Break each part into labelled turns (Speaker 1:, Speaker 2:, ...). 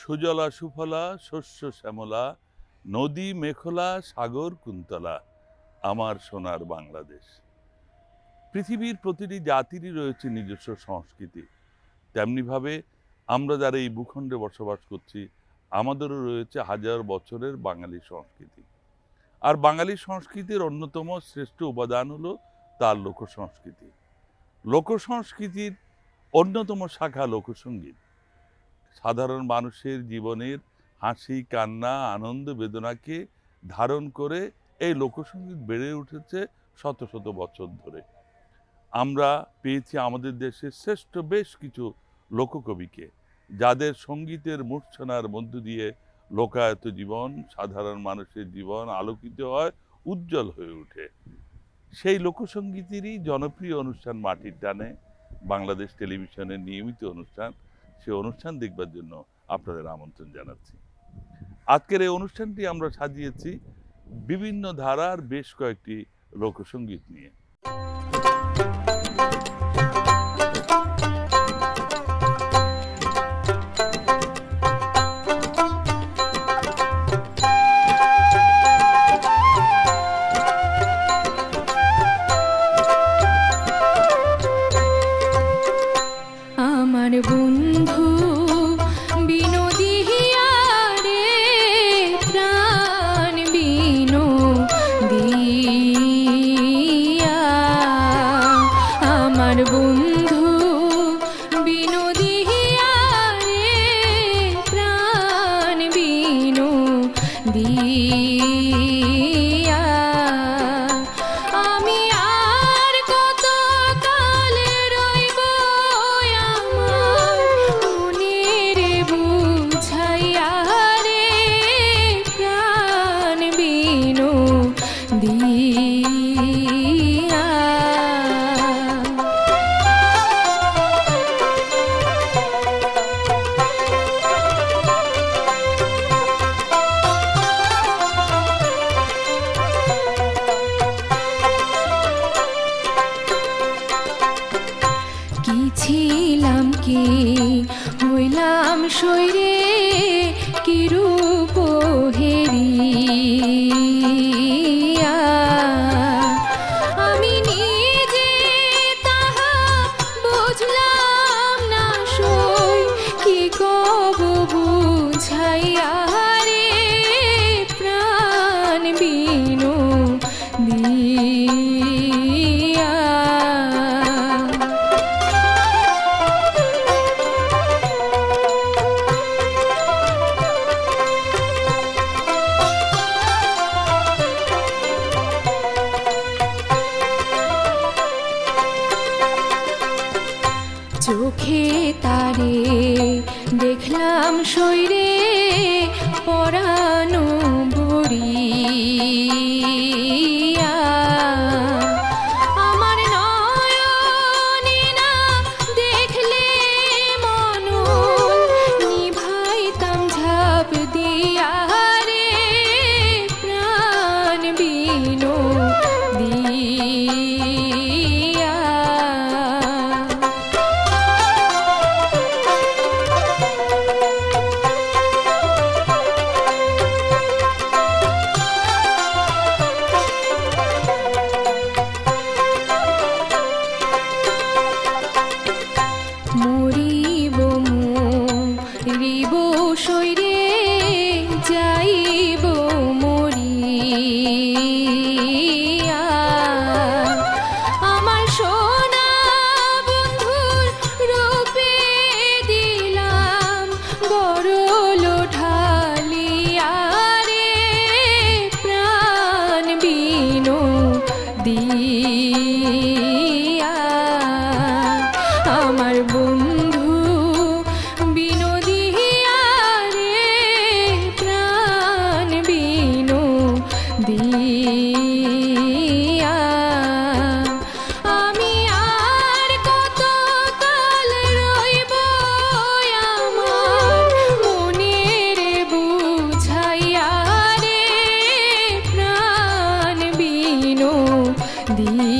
Speaker 1: সুজলা সুফলা, শস্য শ্যামলা, নদী মেখলা, সাগর কুন্তলা, আমার সোনার বাংলাদেশ। পৃথিবীর প্রতিটি জাতিরই রয়েছে নিজস্ব সংস্কৃতি। তেমনিভাবে আমরা যারা এই ভূখণ্ডে বসবাস করছি, আমাদেরও রয়েছে হাজার বছরের বাঙালি সংস্কৃতি। আর বাঙালি সংস্কৃতির অন্যতম শ্রেষ্ঠ উপাদান হলো তার লোক সংস্কৃতি লোক সংস্কৃতির অন্যতম শাখা লোকসঙ্গীত সাধারণ মানুষের জীবনের হাসি, কান্না, আনন্দ, বেদনাকে ধারণ করে এই লোকসঙ্গীত বেড়ে উঠেছে শত শত বছর ধরে। আমরা পেয়েছি আমাদের দেশের শ্রেষ্ঠ বেশ কিছু লোককবিকে, যাদের সঙ্গীতের মূর্ছনার মধ্য দিয়ে লোকায়ত জীবন, সাধারণ মানুষের জীবন আলোকিত হয়, উজ্জ্বল হয়ে ওঠে। সেই লোকসঙ্গীতেরই জনপ্রিয় অনুষ্ঠান মাটির টানে, বাংলাদেশ টেলিভিশনের নিয়মিত অনুষ্ঠান। সে অনুষ্ঠান দেখবার জন্য আপনাদের আমন্ত্রণ জানাচ্ছি। আজকের এই অনুষ্ঠানটি আমরা সাজিয়েছি বিভিন্ন ধারার বেশ কয়েকটি লোকসঙ্গীত নিয়ে।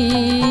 Speaker 2: 一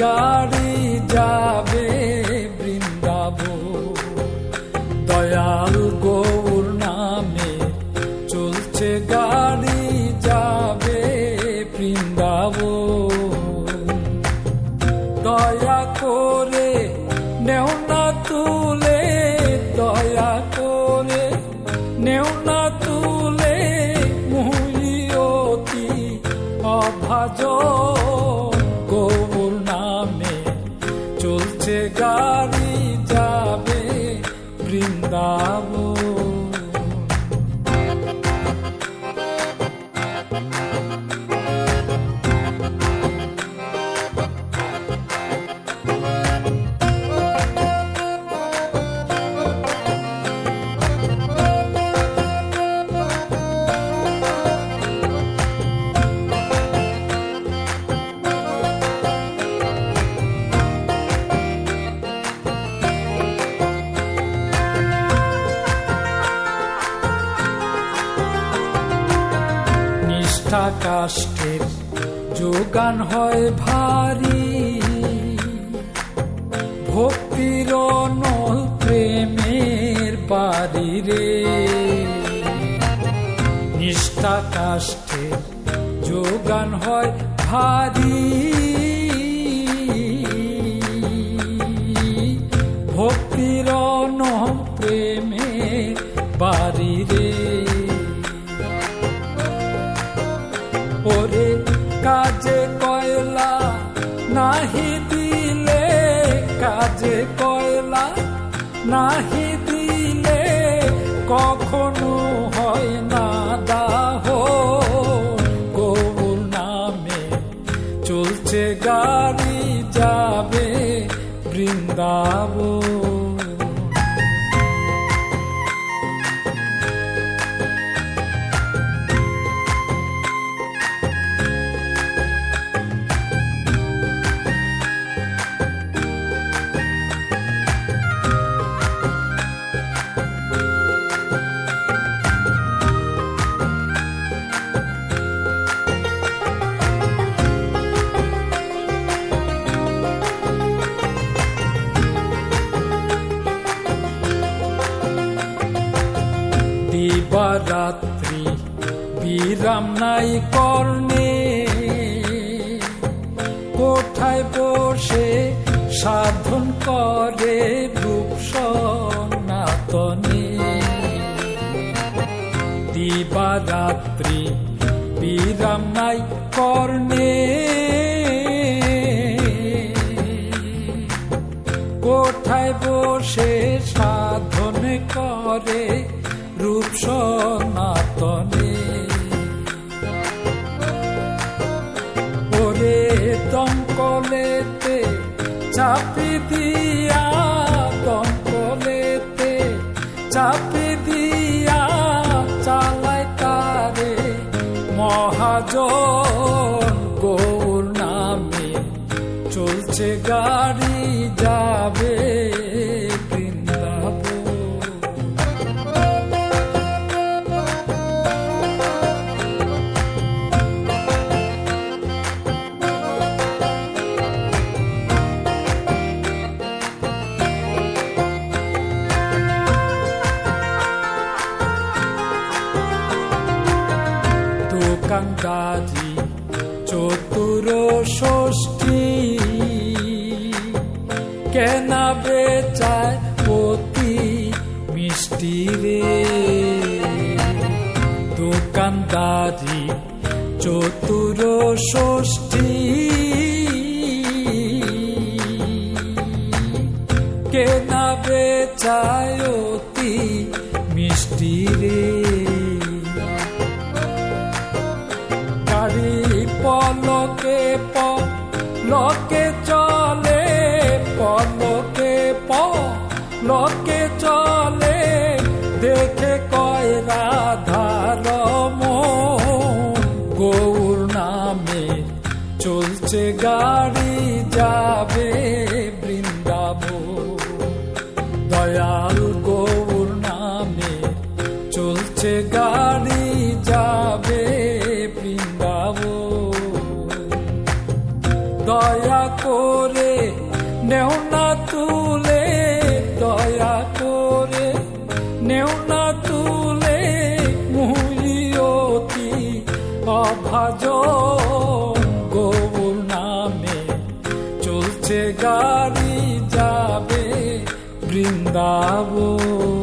Speaker 2: গাড়ি যাবে বৃন্দাবন কাষ্টের যোগান হয় ভারী। ভক্তির প্রেমের বাড়ি রে। নিষ্ঠা কাষ্টের যোগান হয় ভারী। ভক্তির প্রেমের বাড়ি কাজে কয়লা নাহি দিলে, কাজে কয়লা নাহি দিলে কখনো হয় না দাহ। গৌর নামে চলছে গাড়ি যাবে বৃন্দাবন। নাই কর্ণে। কোঠায় বসে সাধন করে রূপ সনাতনে? দিবারাত্রি বিরাম নাই কর্ণে। কোঠায় বসে সাধন করে রূপ সনাতনে? দমকলেতে চাপি দিয়া দমকলেতে চাপি দিয়া চালাই তারে মহাজন গৌর নামে চলছে গাড়ি অতি মিষ্টি রে। দোকানদারি চতুর ষষ্ঠী। কেনা বেচায় গাড়ি
Speaker 3: যাবে গাড়ি যাবে বৃন্দাবন।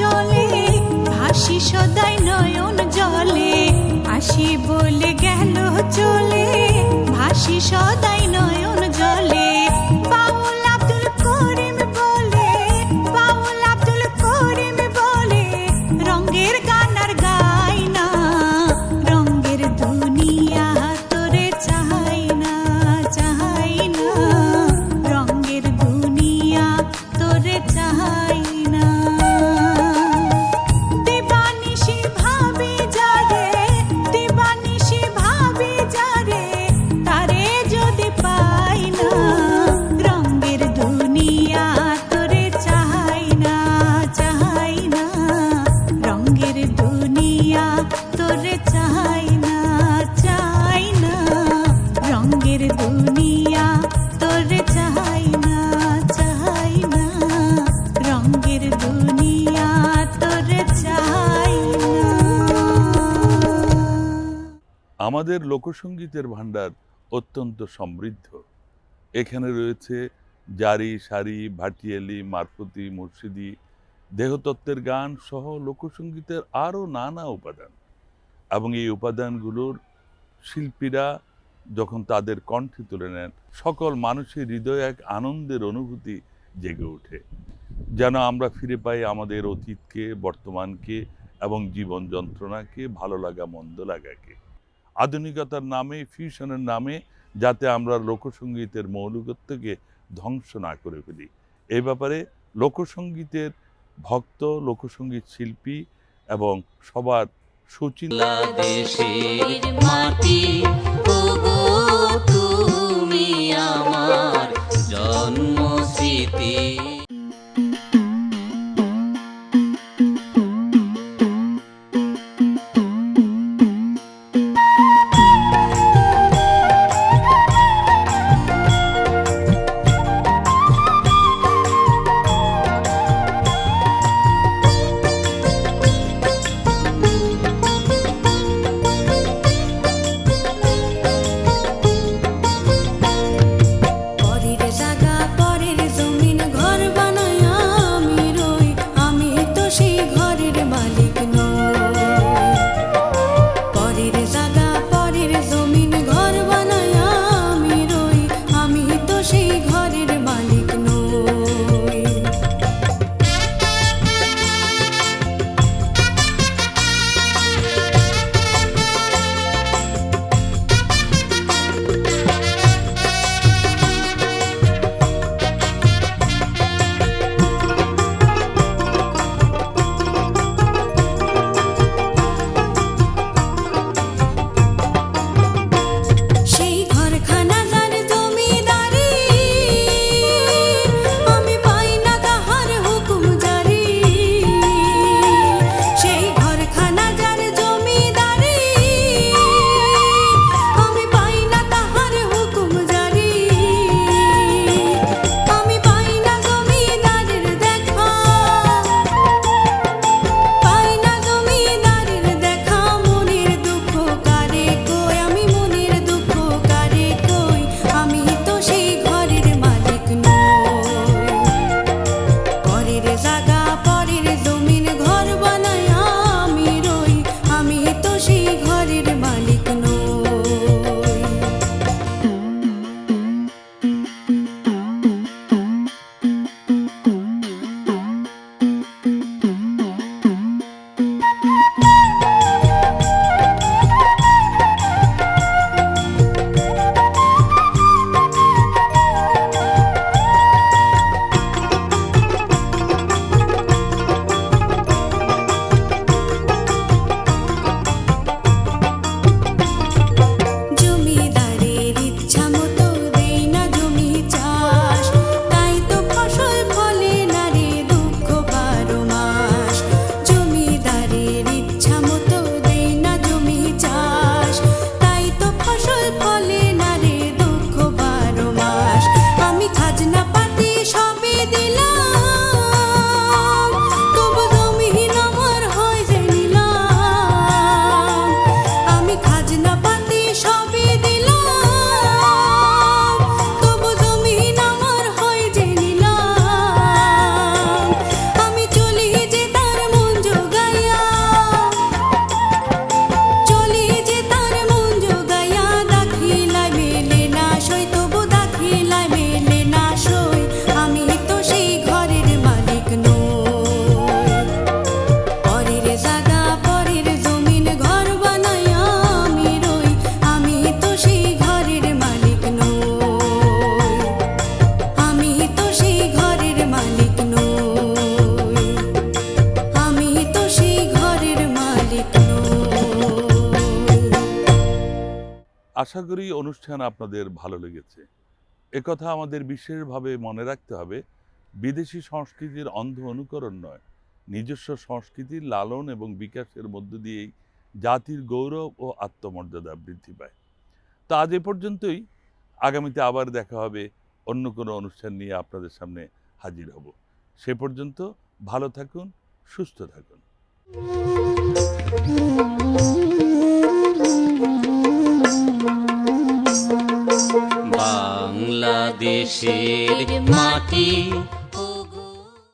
Speaker 4: চলে ভাসি
Speaker 3: সদাই নয়ন জলে আসি বলে গেল চলে ভাসি সদাই
Speaker 5: লোকসঙ্গীতের ভাণ্ডার অত্যন্ত সমৃদ্ধ। এখানে রয়েছে জারি, সারি, ভাটিয়ালি, মারফতি, মুর্শিদি, দেহতত্ত্বের গান সহ লোকসঙ্গীতের আরও নানা উপাদান এবং এই উপাদানগুলোর শিল্পীরা যখন তাদের কণ্ঠে তুলে নেন, সকল মানুষের হৃদয়ে এক আনন্দের অনুভূতি জেগে ওঠে। যেন আমরা ফিরে পাই আমাদের অতীতকে, বর্তমানকে এবং জীবন যন্ত্রণাকে, ভালো লাগা, মন্দ লাগাকে। আধুনিকতার নামে ফিউশনের নামে যাতে আমরা লোকসঙ্গীতের মৌলিকত্বকে ধ্বংস না করে ফেলি। এই ব্যাপারে লোকসঙ্গীতের ভক্ত লোকসঙ্গীত শিল্পী এবং সবার সুচিন্তা
Speaker 6: আমার
Speaker 5: আশা করি অনুষ্ঠান আপনাদের ভালো লেগেছে। একথা আমাদের বিশেষভাবে মনে রাখতে হবে, বিদেশি সংস্কৃতির অন্ধ অনুকরণ নয়, নিজস্ব সংস্কৃতির লালন এবং বিকাশের মধ্য দিয়েই জাতির গৌরব ও আত্মমর্যাদা বৃদ্ধি পায়। তো আজ এ পর্যন্তই, আগামীতে আবার দেখা হবে, অন্য কোনো অনুষ্ঠান নিয়ে আপনাদের সামনে হাজির হব। সে পর্যন্ত ভালো থাকুন, সুস্থ থাকুন।
Speaker 6: বাংলাদেশের মাটি